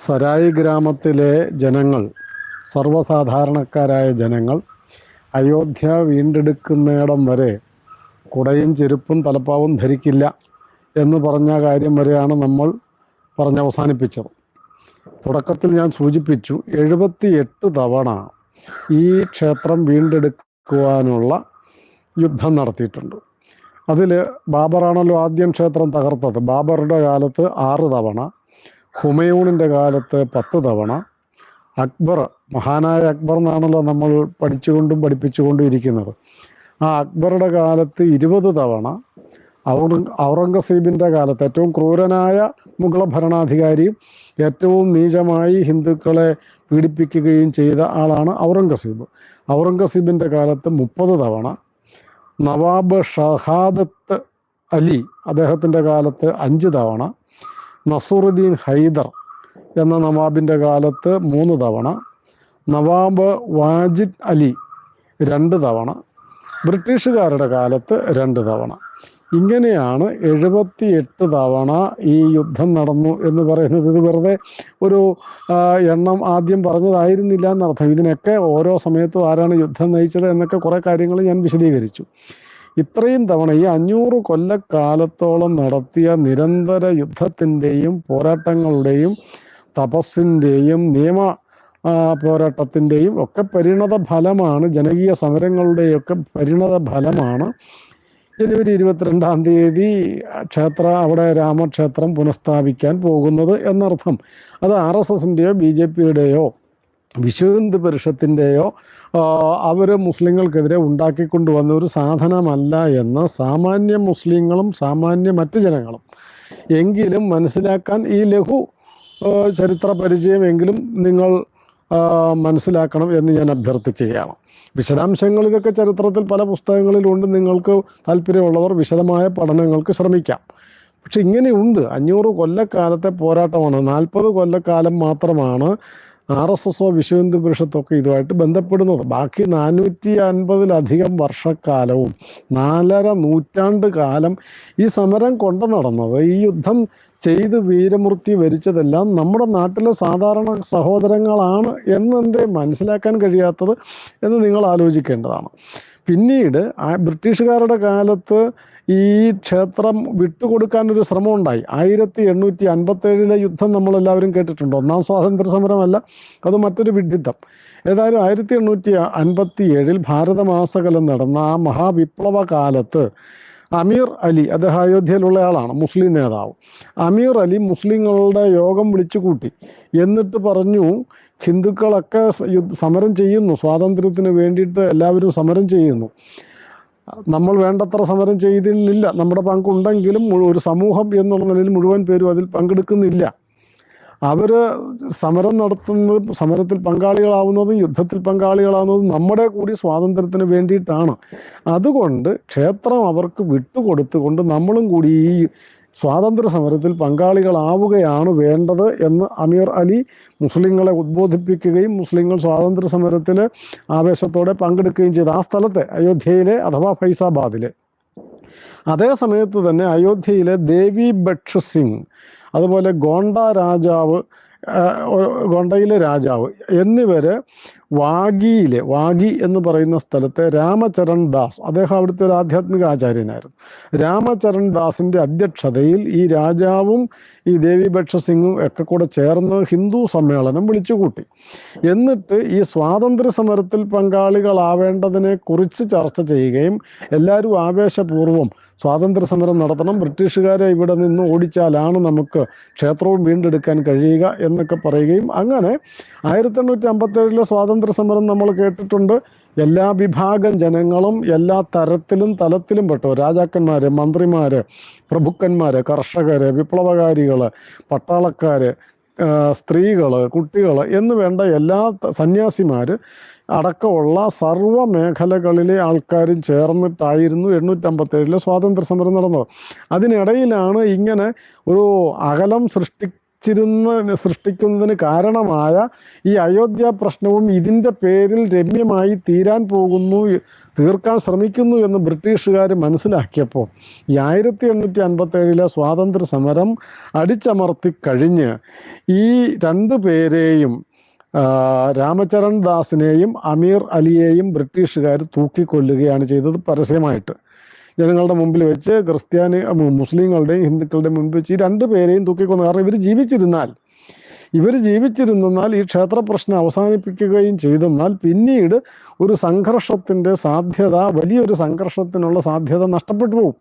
സരായി ഗ്രാമത്തിലെ ജനങ്ങൾ സർവസാധാരണക്കാരായ ജനങ്ങൾ അയോധ്യ വീണ്ടെടുക്കുന്നിടം വരെ കുടയും ചെരുപ്പും തലപ്പാവും ധരിക്കില്ല എന്ന് പറഞ്ഞ കാര്യം വരെയാണ് നമ്മൾ പറഞ്ഞ് അവസാനിപ്പിച്ചത്. തുടക്കത്തിൽ ഞാൻ സൂചിപ്പിച്ചു എഴുപത്തിയെട്ട് തവണ ഈ ക്ഷേത്രം വീണ്ടെടുക്കുവാനുള്ള യുദ്ധം നടത്തിയിട്ടുണ്ട്. അതിൽ ബാബറാണല്ലോ ആദ്യം ക്ഷേത്രം തകർത്തത്. ബാബറുടെ കാലത്ത് ആറ് തവണ ഹുമയൂണിന്റെ കാലത്ത് പത്ത് തവണ അക്ബർ മഹാനായ അക്ബർ എന്നാണല്ലോ നമ്മൾ പഠിച്ചുകൊണ്ടും പഠിപ്പിച്ചുകൊണ്ടും ഇരിക്കുന്നത്. ആ അക്ബറുടെ കാലത്ത് ഇരുപത് തവണ ഔറംഗ് ഔറംഗസീബിന്റെ കാലത്ത് ഏറ്റവും ക്രൂരനായ മുഗൾ ഭരണാധികാരിയും ഏറ്റവും നീചമായി ഹിന്ദുക്കളെ പീഡിപ്പിക്കുകയും ചെയ്ത ആളാണ് ഔറംഗസീബ്. ഔറംഗസീബിന്റെ കാലത്ത് മുപ്പത് തവണ നവാബ് ഷഹാദത്ത് അലി അദ്ദേഹത്തിന്റെ കാലത്ത് അഞ്ച് തവണ നസറുദ്ദീൻ ഹൈദർ എന്ന നവാബിന്റെ കാലത്ത് മൂന്ന് തവണ നവാബ് വാജിദ് അലി രണ്ട് തവണ ബ്രിട്ടീഷുകാരുടെ കാലത്ത് രണ്ട് തവണ. ഇങ്ങനെയാണ് എഴുപത്തി എട്ട് തവണ ഈ യുദ്ധം നടന്നു എന്ന് പറയുന്നത്. ഇത് വെറുതെ ഒരു എണ്ണം ആദ്യം പറഞ്ഞതായിരുന്നില്ല എന്നർത്ഥം. ഇതിനൊക്കെ ഓരോ സമയത്തും ആരാണ് യുദ്ധം നയിച്ചത് എന്നൊക്കെ കുറേ കാര്യങ്ങൾ ഞാൻ വിശദീകരിച്ചു. ഇത്രയും തവണ ഈ അഞ്ഞൂറ് കൊല്ലക്കാലത്തോളം നടത്തിയ നിരന്തര യുദ്ധത്തിന്റെയും പോരാട്ടങ്ങളുടെയും തപസ്സിന്റെയും നിയമ പോരാട്ടത്തിന്റെയും ഒക്കെ പരിണത ഫലമാണ് ജനകീയ സമരങ്ങളുടെയൊക്കെ പരിണത ഫലമാണ്. ജനുവരി ഇരുപത്തിരണ്ടാം തീയതി ക്ഷേത്ര അവിടെ രാമക്ഷേത്രം പുനഃസ്ഥാപിക്കാൻ പോകുന്നത് എന്നർത്ഥം. അത് ആർ എസ് എസിന്റെയോ ബി ജെ പിയുടെയോ വിശ്വഹിന്ദു പരിഷത്തിന്റെയോ അവർ മുസ്ലിങ്ങൾക്കെതിരെ ഉണ്ടാക്കിക്കൊണ്ടുവന്ന ഒരു സാധനമല്ല എന്ന് സാമാന്യ മുസ്ലിങ്ങളും സാമാന്യ മറ്റ് ജനങ്ങളും എങ്കിലും മനസ്സിലാക്കാൻ ഈ ലഘു ചരിത്ര പരിചയമെങ്കിലും നിങ്ങൾ മനസ്സിലാക്കണം എന്ന് ഞാൻ അഭ്യർത്ഥിക്കുകയാണ്. വിശദാംശങ്ങൾ ഇതൊക്കെ ചരിത്രത്തിൽ പല പുസ്തകങ്ങളിലുണ്ട്. നിങ്ങൾക്ക് താല്പര്യമുള്ളവർ വിശദമായ പഠനങ്ങൾക്ക് ശ്രമിക്കാം. പക്ഷെ ഇങ്ങനെയുണ്ട്. അഞ്ഞൂറ് കൊല്ലക്കാലത്തെ പോരാട്ടമാണ്. നാൽപ്പത് കൊല്ലക്കാലം മാത്രമാണ് ആർ എസ് എസോ വിശ്വഹിന്ദു പരിഷത്തൊക്കെ ഇതുമായിട്ട് ബന്ധപ്പെടുന്നത് ബാക്കി നാനൂറ്റി അൻപതിലധികം വർഷക്കാലവും നാലര നൂറ്റാണ്ട് കാലം ഈ സമരം കൊണ്ടു നടന്നത്. ഈ യുദ്ധം ചെയ്ത് വീരമൃത്യു വരിച്ചതെല്ലാം നമ്മുടെ നാട്ടിലെ സാധാരണ സഹോദരങ്ങളാണ് എന്നെന്തേ മനസ്സിലാക്കാൻ കഴിയാത്തത് എന്ന് നിങ്ങൾ ആലോചിക്കേണ്ടതാണ്. പിന്നീട് ആ ബ്രിട്ടീഷുകാരുടെ കാലത്ത് ഈ ക്ഷേത്രം വിട്ടുകൊടുക്കാനൊരു ശ്രമം ഉണ്ടായി ആയിരത്തി എണ്ണൂറ്റി അൻപത്തേഴിലെ യുദ്ധം നമ്മളെല്ലാവരും കേട്ടിട്ടുണ്ട്? ഒന്നാം സ്വാതന്ത്ര്യ സമരമല്ല അത് മറ്റൊരു വിഡിത്തം ഏതായാലും ആയിരത്തി എണ്ണൂറ്റി അൻപത്തി ഏഴിൽ ഭാരതമാസകലം നടന്ന ആ മഹാവിപ്ലവ കാലത്ത് അമീർ അലി അദ്ദേഹം അയോധ്യയിലുള്ള ആളാണ് മുസ്ലിം നേതാവ്. അമീർ അലി മുസ്ലിങ്ങളുടെ യോഗം വിളിച്ചു കൂട്ടി എന്നിട്ട് പറഞ്ഞു ഹിന്ദുക്കളൊക്കെ സമരം ചെയ്യുന്നു സ്വാതന്ത്ര്യത്തിന് വേണ്ടിയിട്ട് എല്ലാവരും സമരം ചെയ്യുന്നു. നമ്മൾ വേണ്ടത്ര സമരം ചെയ്തില്ല നമ്മുടെ പങ്കുണ്ടെങ്കിലും ഒരു സമൂഹം എന്നുള്ള നിലയിൽ മുഴുവൻ പേരും അതിൽ പങ്കെടുക്കുന്നില്ല. അവർ സമരം നടത്തുന്നത് സമരത്തിൽ പങ്കാളികളാവുന്നതും യുദ്ധത്തിൽ പങ്കാളികളാവുന്നതും നമ്മുടെ കൂടി സ്വാതന്ത്ര്യത്തിന് വേണ്ടിയിട്ടാണ്. അതുകൊണ്ട് ക്ഷേത്രം അവർക്ക് വിട്ടുകൊടുത്തുകൊണ്ട് നമ്മളും കൂടി ഈ സ്വാതന്ത്ര്യ സമരത്തിൽ പങ്കാളികളാവുകയാണ് വേണ്ടത് എന്ന് അമീർ അലി മുസ്ലിങ്ങളെ ഉദ്ബോധിപ്പിക്കുകയും മുസ്ലിങ്ങൾ സ്വാതന്ത്ര്യ സമരത്തിൽ ആവേശത്തോടെ പങ്കെടുക്കുകയും ചെയ്തു. ആ സ്ഥലത്തെ അയോധ്യയിലെ അഥവാ ഫൈസാബാദിലെ. അതേ സമയത്ത് തന്നെ അയോധ്യയിലെ ദേവി ബക്ഷ് സിംഗ് അതുപോലെ ഗോണ്ട രാജാവ് ഗോണ്ടയിലെ രാജാവ് എന്നിവർ വാഗിയിലെ വാഗി എന്ന് പറയുന്ന സ്ഥലത്തെ രാമചരൺ ദാസ് അദ്ദേഹം അവിടുത്തെ ഒരു ആധ്യാത്മിക ആചാര്യനായിരുന്നു. രാമചരൺ ദാസിന്റെ അധ്യക്ഷതയിൽ ഈ രാജാവും ഈ ദേവി ഭക്ഷസിംഗും ഒക്കെ കൂടെ ചേർന്ന് ഹിന്ദു സമ്മേളനം വിളിച്ചുകൂട്ടി. എന്നിട്ട് ഈ സ്വാതന്ത്ര്യ സമരത്തിൽ പങ്കാളികളാവേണ്ടതിനെ കുറിച്ച് ചർച്ച ചെയ്യുകയും എല്ലാവരും ആവേശപൂർവം സ്വാതന്ത്ര്യ സമരം നടത്തണം ബ്രിട്ടീഷുകാരെ ഇവിടെ നിന്ന് ഓടിച്ചാലാണ് നമുക്ക് ക്ഷേത്രവും വീണ്ടെടുക്കാൻ കഴിയുക എന്നൊക്കെ പറയുകയും അങ്ങനെ ആയിരത്തി എണ്ണൂറ്റി അമ്പത്തേഴിലെ സ്വാതന്ത്ര്യ സമരം നമ്മൾ കേട്ടിട്ടുണ്ട്. എല്ലാ വിഭാഗം ജനങ്ങളും എല്ലാ തരത്തിലും തലത്തിലും പെട്ടു. രാജാക്കന്മാർ മന്ത്രിമാർ പ്രഭുക്കന്മാർ കർഷകർ വിപ്ലവകാരികൾ പട്ടാളക്കാർ സ്ത്രീകൾ കുട്ടികൾ എന്ന് വേണ്ട എല്ലാ സന്യാസിമാർ അടക്കമുള്ള സർവ മേഖലകളിലെ ആൾക്കാരും ചേർന്നിട്ടായിരുന്നു എണ്ണൂറ്റമ്പത്തേഴിലെ സ്വാതന്ത്ര്യ സമരം നടന്നത്. അതിനിടയിലാണ് ഇങ്ങനെ ഒരു അകലം സൃഷ്ടി സൃഷ്ടിച്ചിരുന്ന സൃഷ്ടിക്കുന്നതിന് കാരണമായ ഈ അയോധ്യ പ്രശ്നവും ഇതിന്റെ പേരിൽ രമ്യമായി തീരാൻ പോകുന്നു തീർക്കാൻ ശ്രമിക്കുന്നു എന്ന് ബ്രിട്ടീഷുകാർ മനസ്സിലാക്കിയപ്പോൾ ഈ ആയിരത്തി എണ്ണൂറ്റി അൻപത്തേഴിലെ സ്വാതന്ത്ര്യ സമരം അടിച്ചമർത്തി കഴിഞ്ഞ് ഈ രണ്ടു പേരെയും രാമചരൺ ദാസിനെയും അമീർ അലിയെയും ബ്രിട്ടീഷുകാർ തൂക്കിക്കൊല്ലുകയാണ് ചെയ്തത് പരസ്യമായിട്ട്. ജനങ്ങളുടെ മുമ്പിൽ വെച്ച് ക്രിസ്ത്യാനി മുസ്ലിങ്ങളുടെയും ഹിന്ദുക്കളുടെയും മുമ്പിൽ വെച്ച് ഈ രണ്ട് പേരെയും തൂക്കിക്കൊന്നു കാരണം ഇവർ ജീവിച്ചിരുന്നാൽ ഇവർ ജീവിച്ചിരുന്നാൽ ഈ ക്ഷേത്ര പ്രശ്നം അവസാനിപ്പിക്കുകയും ചെയ്തെന്നാൽ പിന്നീട് ഒരു സംഘർഷത്തിന്റെ സാധ്യത വലിയൊരു സംഘർഷത്തിനുള്ള സാധ്യത നഷ്ടപ്പെട്ടു പോകും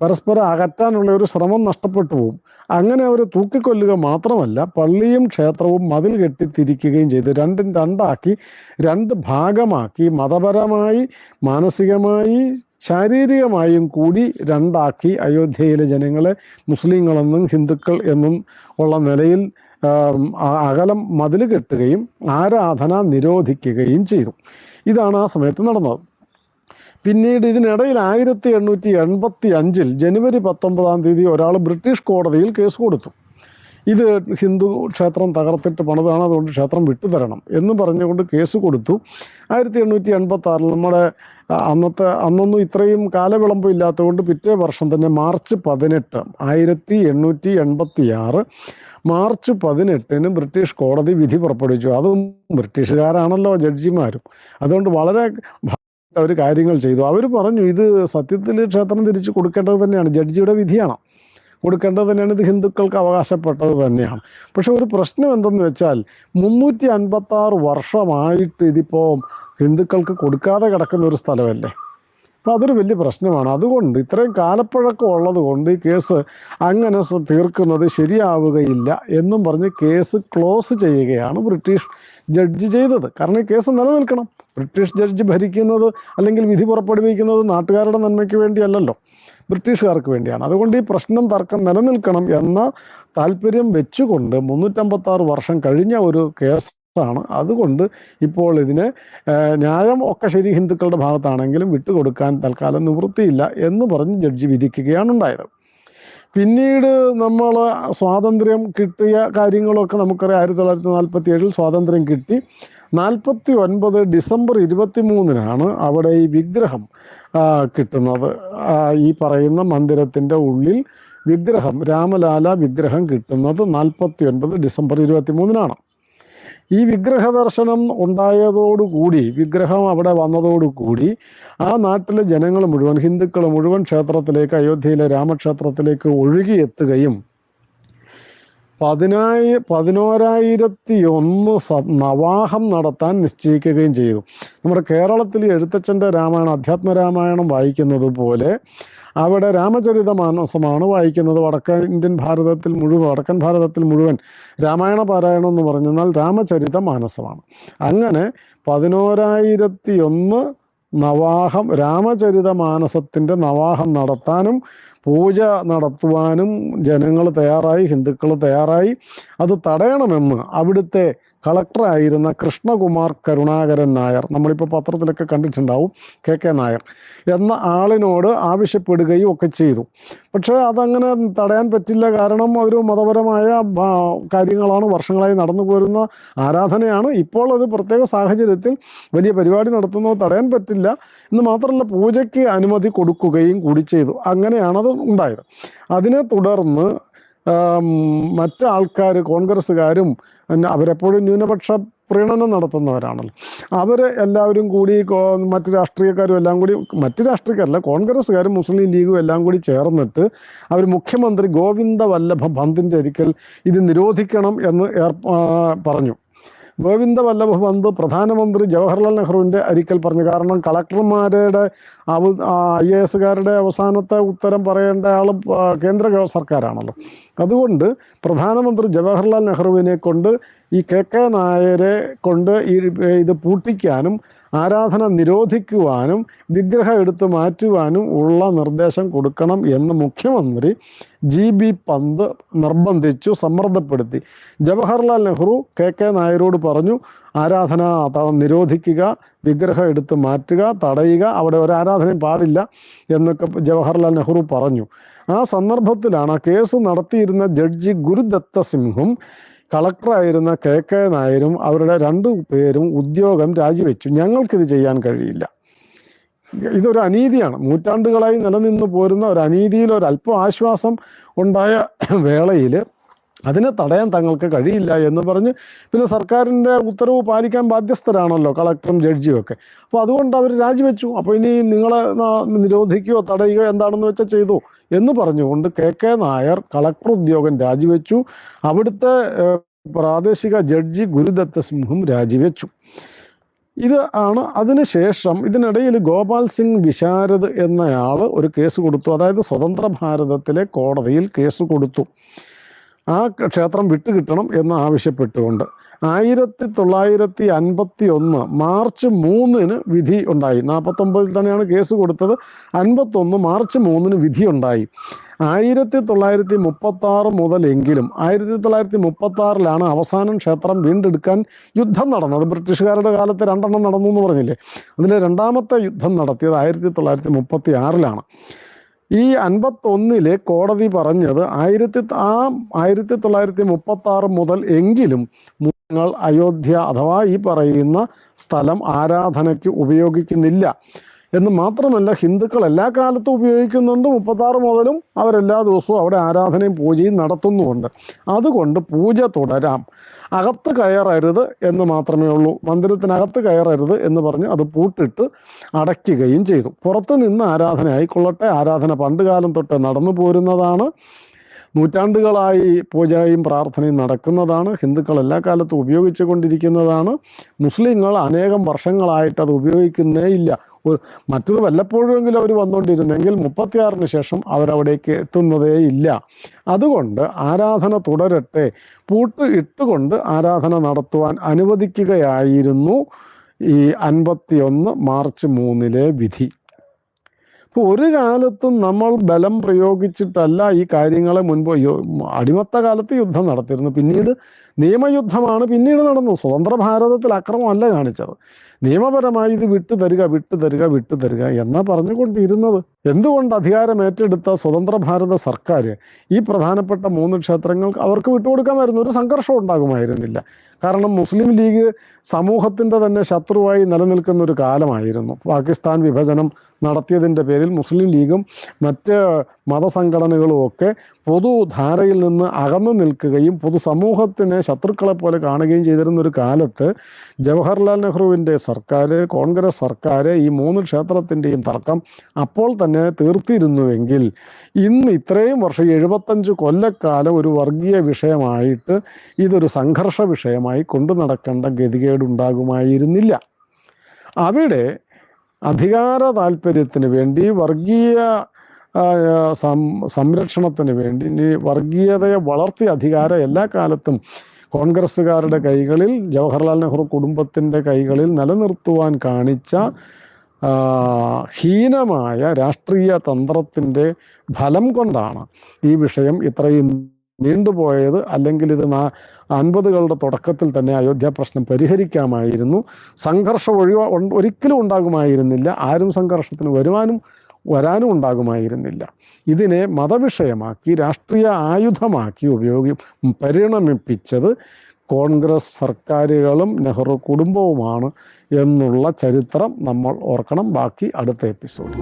പരസ്പരം അകറ്റാനുള്ള ഒരു ശ്രമം നഷ്ടപ്പെട്ടു പോകും അങ്ങനെ അവർ തൂക്കിക്കൊല്ലുക മാത്രമല്ല പള്ളിയും ക്ഷേത്രവും മതിൽ കെട്ടി തിരിക്കുകയും ചെയ്തു. രണ്ടും രണ്ടാക്കി രണ്ട് ഭാഗമാക്കി മതപരമായി മാനസികമായി ശാരീരികമായും കൂടി രണ്ടാക്കി അയോധ്യയിലെ ജനങ്ങളെ മുസ്ലിങ്ങളെന്നും ഹിന്ദുക്കൾ എന്നും ഉള്ള നിലയിൽ അകലം മതിൽ കെട്ടുകയും ആരാധന നിരോധിക്കുകയും ചെയ്തു. ഇതാണ് ആ സമയത്ത് നടന്നത്. പിന്നീട് ഇതിനിടയിൽ ആയിരത്തി എണ്ണൂറ്റി എൺപത്തി അഞ്ചിൽ ജനുവരി പത്തൊമ്പതാം തീയതി ഒരാൾ ബ്രിട്ടീഷ് കോടതിയിൽ കേസ് കൊടുത്തു. ഇത് ഹിന്ദു ക്ഷേത്രം തകർത്തിട്ട് പണിതാണ് അതുകൊണ്ട് ക്ഷേത്രം വിട്ടുതരണം എന്ന് പറഞ്ഞുകൊണ്ട് കേസ് കൊടുത്തു. ആയിരത്തി എണ്ണൂറ്റി എൺപത്തി ആറിൽ നമ്മുടെ അന്നത്തെ അന്നൊന്നും ഇത്രയും കാലവിളംബം ഇല്ലാത്തതുകൊണ്ട് പിറ്റേ വർഷം തന്നെ മാർച്ച് പതിനെട്ട് ആയിരത്തി എണ്ണൂറ്റി എൺപത്തി ആറ് മാർച്ച് പതിനെട്ടിന് ബ്രിട്ടീഷ് കോടതി വിധി പുറപ്പെടുവിച്ചു. അതും ബ്രിട്ടീഷുകാരാണല്ലോ ജഡ്ജിമാരും. അതുകൊണ്ട് വളരെ അവർ കാര്യങ്ങൾ ചെയ്തു. അവർ പറഞ്ഞു ഇത് സത്യത്തിൽ ക്ഷേത്രം തിരിച്ചു കൊടുക്കേണ്ടത് തന്നെയാണ് ജഡ്ജിയുടെ വിധിയാണ്. കൊടുക്കേണ്ടത് തന്നെയാണ്. ഇത് ഹിന്ദുക്കൾക്ക് അവകാശപ്പെട്ടത് തന്നെയാണ്. പക്ഷെ ഒരു പ്രശ്നം എന്തെന്ന് വെച്ചാൽ മുന്നൂറ്റി അൻപത്താറ് വർഷമായിട്ട് ഇതിപ്പോൾ ഹിന്ദുക്കൾക്ക് കൊടുക്കാതെ കിടക്കുന്ന ഒരു സ്ഥലമല്ലേ? അപ്പോൾ അതൊരു വലിയ പ്രശ്നമാണ്. അതുകൊണ്ട് ഇത്രയും കാലപ്പഴക്കം ഉള്ളത് കൊണ്ട് ഈ കേസ് അങ്ങനെ തീർക്കുന്നത് ശരിയാവുകയില്ല എന്നും പറഞ്ഞ് കേസ് ക്ലോസ് ചെയ്യുകയാണ് ബ്രിട്ടീഷ് ജഡ്ജ് ചെയ്തത്. കാരണം ഈ കേസ് നിലനിൽക്കണം. ബ്രിട്ടീഷ് ജഡ്ജ് ഭരിക്കുന്നത് അല്ലെങ്കിൽ വിധി പുറപ്പെടുവിക്കുന്നത് നാട്ടുകാരുടെ നന്മയ്ക്ക് വേണ്ടിയല്ലല്ലോ. ബ്രിട്ടീഷുകാർക്ക് വേണ്ടിയാണ്. അതുകൊണ്ട് ഈ പ്രശ്നം തർക്കം നിലനിൽക്കണം എന്ന താല്പര്യം വെച്ചുകൊണ്ട് മുന്നൂറ്റമ്പത്താറ് വർഷം കഴിഞ്ഞ ഒരു കേസ് ാണ് അതുകൊണ്ട് ഇപ്പോൾ ഇതിനെ ന്യായം ഒക്കെ ശരി ഹിന്ദുക്കളുടെ ഭാഗത്താണെങ്കിലും വിട്ടുകൊടുക്കാൻ തൽക്കാലം നിവൃത്തിയില്ല എന്ന് പറഞ്ഞ് ജഡ്ജി വിധിക്കുകയാണ് ഉണ്ടായത്. പിന്നീട് നമ്മൾ സ്വാതന്ത്ര്യം കിട്ടിയ കാര്യങ്ങളൊക്കെ നമുക്കറിയാം ആയിരത്തി തൊള്ളായിരത്തി നാൽപ്പത്തി ഏഴിൽ സ്വാതന്ത്ര്യം കിട്ടി. നാൽപ്പത്തി ഒൻപത് ഡിസംബർ ഇരുപത്തി മൂന്നിനാണ് അവിടെ ഈ വിഗ്രഹം കിട്ടുന്നത്. ഈ പറയുന്ന മന്ദിരത്തിന്റെ ഉള്ളിൽ വിഗ്രഹം രാമലാല വിഗ്രഹം കിട്ടുന്നത് നാൽപ്പത്തി ഒൻപത് ഡിസംബർ ഇരുപത്തി മൂന്നിനാണ് ഈ വിഗ്രഹ ദർശനം ഉണ്ടായതോടുകൂടി വിഗ്രഹം അവിടെ വന്നതോടുകൂടി ആ നാട്ടിലെ ജനങ്ങൾ മുഴുവൻ ഹിന്ദുക്കൾ മുഴുവൻ ക്ഷേത്രത്തിലേക്ക് അയോധ്യയിലെ രാമക്ഷേത്രത്തിലേക്ക് ഒഴുകിയെത്തുകയും പതിനായി പതിനോരായിരത്തി ഒന്ന് നവാഹം നടത്താൻ നിശ്ചയിക്കുകയും ചെയ്തു. നമ്മുടെ കേരളത്തിൽ എഴുത്തച്ഛന്റെ രാമായണം അധ്യാത്മരാമായണം വായിക്കുന്നത് പോലെ അവിടെ രാമചരിത മാനസമാണ് വായിക്കുന്നത്. വടക്കൻ ഇന്ത്യൻ ഭാരതത്തിൽ മുഴുവൻ വടക്കൻ ഭാരതത്തിൽ മുഴുവൻ രാമായണ പാരായണം എന്ന് പറഞ്ഞാൽ രാമചരിത മാനസമാണ് അങ്ങനെ പതിനോരായിരത്തി ഒന്ന് നവാഹം രാമചരിത മാനസത്തിന്റെ നവാഹം നടത്താനും പൂജ നടത്തുവാനും ജനങ്ങൾ തയ്യാറായി ഹിന്ദുക്കൾ തയ്യാറായി. അത് തടയണമെന്ന് അവിടുത്തെ കളക്ടറായിരുന്ന കൃഷ്ണകുമാർ കരുണാകരൻ നായർ. നമ്മളിപ്പോൾ പത്രത്തിലൊക്കെ കണ്ടിട്ടുണ്ടാവും കെ കെ നായർ എന്ന ആളിനോട് ആവശ്യപ്പെടുകയും ഒക്കെ ചെയ്തു. പക്ഷേ അതങ്ങനെ തടയാൻ പറ്റില്ല. കാരണം ഒരു മതപരമായ കാര്യങ്ങളാണ് വർഷങ്ങളായി നടന്നു പോരുന്ന ആരാധനയാണ്. ഇപ്പോൾ അത് പ്രത്യേക സാഹചര്യത്തിൽ വലിയ പരിപാടി നടത്തുന്നത് തടയാൻ പറ്റില്ല എന്ന് മാത്രമല്ല പൂജയ്ക്ക് അനുമതി കൊടുക്കുകയും കൂടി ചെയ്തു. അങ്ങനെയാണത് ഉണ്ടായത്. അതിനെ തുടർന്ന് മറ്റാൾക്കാർ കോൺഗ്രസ്സുകാരും അവരെപ്പോഴും ന്യൂനപക്ഷ പ്രീണനം നടത്തുന്നവരാണല്ലോ. അവർ എല്ലാവരും കൂടി മറ്റ് രാഷ്ട്രീയക്കാരും എല്ലാം കൂടി മറ്റ് രാഷ്ട്രീയക്കാരല്ല കോൺഗ്രസ്സുകാരും മുസ്ലിം ലീഗും എല്ലാം കൂടി ചേർന്നിട്ട് അവർ മുഖ്യമന്ത്രി ഗോവിന്ദ വല്ലഭ പന്തിന്റെ ഒരിക്കൽ ഇത് നിരോധിക്കണം എന്ന് പറഞ്ഞു. ഗോവിന്ദ വല്ലഭ പന്ത് പ്രധാനമന്ത്രി ജവഹർലാൽ നെഹ്റുവിന്റെ അരിക്കൽ പറഞ്ഞു. കാരണം കളക്ടർമാരുടെ അവ ഐ എ എസുകാരുടെ അവസാനത്തെ ഉത്തരം പറയേണ്ട ആൾ കേന്ദ്ര സർക്കാരാണല്ലോ. അതുകൊണ്ട് പ്രധാനമന്ത്രി ജവഹർലാൽ നെഹ്റുവിനെ കൊണ്ട് ഈ കെ കെ നായരെ കൊണ്ട് ഈ ഇത് പൂട്ടിക്കാനും ആരാധന നിരോധിക്കുവാനും വിഗ്രഹം എടുത്തു മാറ്റുവാനും ഉള്ള നിർദ്ദേശം കൊടുക്കണം എന്ന് മുഖ്യമന്ത്രി ജി ബി പന്ത് നിർബന്ധിച്ചു സമ്മർദ്ദപ്പെടുത്തി. ജവഹർലാൽ നെഹ്റു കെ കെ നായരോട് പറഞ്ഞു ആരാധന നിരോധിക്കുക വിഗ്രഹം എടുത്ത് മാറ്റുക തടയുക അവിടെ ഒരു ആരാധനയും പാടില്ല എന്നൊക്കെ ജവഹർലാൽ നെഹ്റു പറഞ്ഞു. ആ സന്ദർഭത്തിലാണ് കേസ് നടത്തിയിരുന്ന ജഡ്ജി ഗുരുദത്ത സിംഹും കളക്ടറായിരുന്ന കെ കെ നായരും അവരുടെ രണ്ടു പേരും ഉദ്യോഗം രാജിവെച്ചു. ഞങ്ങൾക്കിത് ചെയ്യാൻ കഴിയില്ല. ഇതൊരു അനീതിയാണ്. നൂറ്റാണ്ടുകളായി നിലനിന്ന് പോരുന്ന ഒരു അനീതിയിൽ ഒരു അല്പം ആശ്വാസം ഉണ്ടായ വേളയിൽ അതിനെ തടയാൻ തങ്ങൾക്ക് കഴിയില്ല എന്ന് പറഞ്ഞ് പിന്നെ സർക്കാരിന്റെ ഉത്തരവ് പാലിക്കാൻ ബാധ്യസ്ഥരാണല്ലോ കളക്ടറും ജഡ്ജിയും ഒക്കെ. അപ്പോൾ അതുകൊണ്ട് അവർ രാജിവെച്ചു. അപ്പോൾ ഇനി നിങ്ങളെ നിരോധിക്കുകയോ തടയുകയോ എന്താണെന്ന് വെച്ചാൽ ചെയ്തു എന്ന് പറഞ്ഞുകൊണ്ട് കെ കെ നായർ കളക്ടർ ഉദ്യോഗം രാജിവെച്ചു. അവിടുത്തെ പ്രാദേശിക ജഡ്ജി ഗുരുദത്ത സിംഹും രാജിവെച്ചു. ഇത് ആണ് അതിനുശേഷം ഇതിനിടയിൽ ഗോപാൽ സിംഗ് വിശാരദ് എന്നയാൾ ഒരു കേസ് കൊടുത്തു. അതായത് സ്വതന്ത്ര ഭാരതത്തിലെ കോടതിയിൽ കേസ് കൊടുത്തു. ആ ക്ഷേത്രം വിട്ടുകിട്ടണം എന്ന് ആവശ്യപ്പെട്ടുകൊണ്ട് ആയിരത്തി തൊള്ളായിരത്തി അൻപത്തി ഒന്ന് മാർച്ച് മൂന്നിന് വിധി ഉണ്ടായി. നാൽപ്പത്തൊമ്പതിൽ തന്നെയാണ് കേസ് കൊടുത്തത്. അൻപത്തൊന്ന് മാർച്ച് മൂന്നിന് വിധി ഉണ്ടായി. ആയിരത്തി തൊള്ളായിരത്തി മുപ്പത്തി ആറ് മുതലെങ്കിലും ആയിരത്തി തൊള്ളായിരത്തി മുപ്പത്തി ആറിലാണ് അവസാനം ക്ഷേത്രം വീണ്ടെടുക്കാൻ യുദ്ധം നടന്നത്. ബ്രിട്ടീഷുകാരുടെ കാലത്ത് രണ്ടെണ്ണം നടന്നു എന്ന് പറഞ്ഞില്ലേ? അതിലെ രണ്ടാമത്തെ യുദ്ധം നടത്തിയത് ആയിരത്തി തൊള്ളായിരത്തി മുപ്പത്തി ആറിലാണ് ഈ അൻപത്തൊന്നിലെ കോടതി പറഞ്ഞത് ആയിരത്തി ആ ആയിരത്തി തൊള്ളായിരത്തി മുപ്പത്തി ആറ് മുതൽ എങ്കിലും നിങ്ങൾ അയോധ്യ അഥവാ ഈ പറയുന്ന സ്ഥലം ആരാധനയ്ക്ക് ഉപയോഗിക്കുന്നില്ല. എന്ന് മാത്രമല്ല ഹിന്ദുക്കൾ എല്ലാ കാലത്തും ഉപയോഗിക്കുന്നുണ്ട്. മുപ്പത്താറ് മുതലും അവരെല്ലാ ദിവസവും അവിടെ ആരാധനയും പൂജയും നടത്തുന്നുമുണ്ട്. അതുകൊണ്ട് പൂജ തുടരാം. അകത്ത് കയറരുത് എന്ന് മാത്രമേ ഉള്ളൂ. മന്ദിരത്തിനകത്ത് കയറരുത് എന്ന് പറഞ്ഞ് അത് പൂട്ടിട്ട് അടയ്ക്കുകയും ചെയ്തു. പുറത്ത് നിന്ന് ആരാധന ആയിക്കൊള്ളട്ടെ ആരാധന പണ്ട് കാലം തൊട്ട് നടന്നു പോരുന്നതാണ്. നൂറ്റാണ്ടുകളായി പൂജയും പ്രാർത്ഥനയും നടക്കുന്നതാണ്. ഹിന്ദുക്കൾ എല്ലാ കാലത്തും ഉപയോഗിച്ചു കൊണ്ടിരിക്കുന്നതാണ്. മുസ്ലിങ്ങൾ അനേകം വർഷങ്ങളായിട്ട് അത് ഉപയോഗിക്കുന്നേ ഇല്ല. ഒരു മറ്റത് വല്ലപ്പോഴുമെങ്കിലും അവർ വന്നുകൊണ്ടിരുന്നെങ്കിൽ മുപ്പത്തിയാറിന് ശേഷം അവരവിടേക്ക് എത്തുന്നതേ ഇല്ല. അതുകൊണ്ട് ആരാധന തുടരട്ടെ. പൂട്ട് ഇട്ടുകൊണ്ട് ആരാധന നടത്തുവാൻ അനുവദിക്കുകയായിരുന്നു ഈ അൻപത്തിയൊന്ന് മാർച്ച് മൂന്നിലെ വിധി. ഒരു കാലത്തും നമ്മൾ ബലം പ്രയോഗിച്ചിട്ടല്ല ഈ കാര്യങ്ങളെ മുൻപ് അടിമത്ത കാലത്ത് യുദ്ധം നടത്തിയിരുന്നു. പിന്നീട് നിയമയുദ്ധമാണ് പിന്നീട് നടന്നത്. സ്വതന്ത്ര ഭാരതത്തിൽ അക്രമമല്ല കാണിച്ചത്. നിയമപരമായി ഇത് വിട്ടു തരിക വിട്ടു തരിക വിട്ടു തരിക എന്നാ പറഞ്ഞുകൊണ്ടിരുന്നത്. എന്തുകൊണ്ട് അധികാരം ഏറ്റെടുത്ത സ്വതന്ത്ര ഭാരത സർക്കാർ ഈ പ്രധാനപ്പെട്ട മൂന്ന് ക്ഷേത്രങ്ങൾ അവർക്ക് വിട്ടുകൊടുക്കാമായിരുന്നു? ഒരു സംഘർഷം ഉണ്ടാകുമായിരുന്നില്ല. കാരണം മുസ്ലിം ലീഗ് സമൂഹത്തിന്റെ തന്നെ ശത്രുവായി നിലനിൽക്കുന്ന ഒരു കാലമായിരുന്നു. പാകിസ്ഥാൻ വിഭജനം നടത്തിയതിന്റെ പേരിൽ മുസ്ലിം ലീഗും മറ്റ് മതസംഘടനകളും ഒക്കെ പൊതുധാരയിൽ നിന്ന് അകന്നു നിൽക്കുകയും പൊതുസമൂഹത്തിനെ ശത്രുക്കളെ പോലെ കാണുകയും ചെയ്തിരുന്ന ഒരു കാലത്ത് ജവഹർലാൽ നെഹ്റുവിന്റെ സർക്കാർ കോൺഗ്രസ് സർക്കാർ ഈ മൂന്ന് ക്ഷേത്രത്തിന്റെയും തർക്കം അപ്പോൾ തന്നെ തീർത്തിരുന്നുവെങ്കിൽ ഇന്ന് ഇത്രയും വർഷം എഴുപത്തഞ്ച് കൊല്ലക്കാലം ഒരു വർഗീയ വിഷയമായിട്ട് ഇതൊരു സംഘർഷ വിഷയമായി കൊണ്ടു നടക്കേണ്ട ഗതികേടുണ്ടാകുമായിരുന്നില്ല. അവിടെ അധികാര താല്പര്യത്തിന് വേണ്ടി വർഗീയ സംരക്ഷണത്തിന് വേണ്ടി ഇനി വർഗീയതയെ വളർത്തി അധികാരം എല്ലാ കാലത്തും കോൺഗ്രസ്സുകാരുടെ കൈകളിൽ ജവഹർലാൽ നെഹ്റു കുടുംബത്തിന്റെ കൈകളിൽ നിലനിർത്തുവാൻ കാണിച്ച ഹീനമായ രാഷ്ട്രീയ തന്ത്രത്തിന്റെ ഫലം കൊണ്ടാണ് ഈ വിഷയം ഇത്രയും നീണ്ടുപോയത്. അല്ലെങ്കിൽ ഇത് അൻപതുകളുടെ തുടക്കത്തിൽ തന്നെ അയോധ്യ പ്രശ്നം പരിഹരിക്കാമായിരുന്നു. സംഘർഷം ഒഴിവാ ഒരിക്കലും ഉണ്ടാകുമായിരുന്നില്ല. ആരും സംഘർഷത്തിന് വരുവാനും വരാനും ഉണ്ടാകുമായിരുന്നില്ല. ഇതിനെ മതവിഷയമാക്കി രാഷ്ട്രീയ ആയുധമാക്കി ഉപയോഗി പരിണമിപ്പിച്ചത് കോൺഗ്രസ് സർക്കാരുകളും നെഹ്റു കുടുംബവുമാണ് എന്നുള്ള ചരിത്രം നമ്മൾ ഓർക്കണം. ബാക്കി അടുത്ത എപ്പിസോഡിൽ.